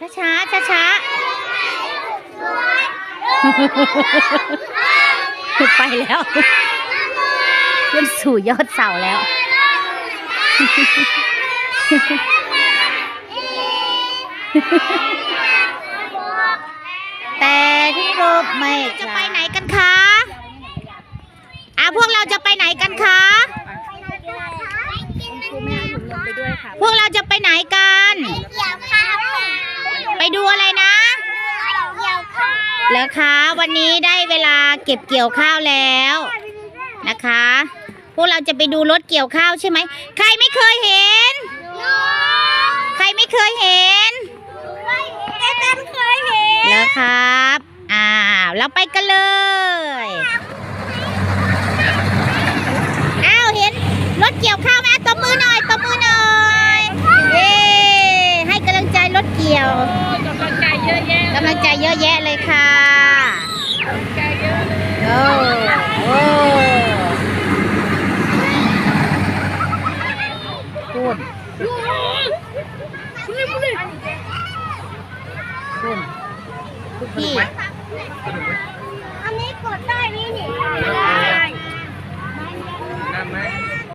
ช้าช้าช้าช้าๆไปแล้วขึ้นสู่ยอดเสาแล้ว แต่ที่รบไม่จะไปไหนกันคะอะพวกเราจะไปไหนกันคะ พวกเราจะไปไหนกัน ไปดูอะไรนะแล้วคะวันนี้ได้เวลาเก็บเกี่ยวข้าวแล้วนะคะ พวกเราจะไปดูรถเกี่ยวข้าวใช่ไหมใครไม่เคยเห็น ใครไม่เคยเห็นแล้วครับอ้าวเราไปกันเลย อ้าว เห็นรถเกี่ยวข้าวไหมอะตบมือหน่อยตบมือหน่อย เย้ให้กำลังใจรถเกี่ยว กำลังใจเยอะแยะ กำ ลังใจเยอะแยะเลยค่ะกำลังใจเยอะเลยโอ้โอ้พูดพูดทุกที่อันนี้กดได้นี่นี่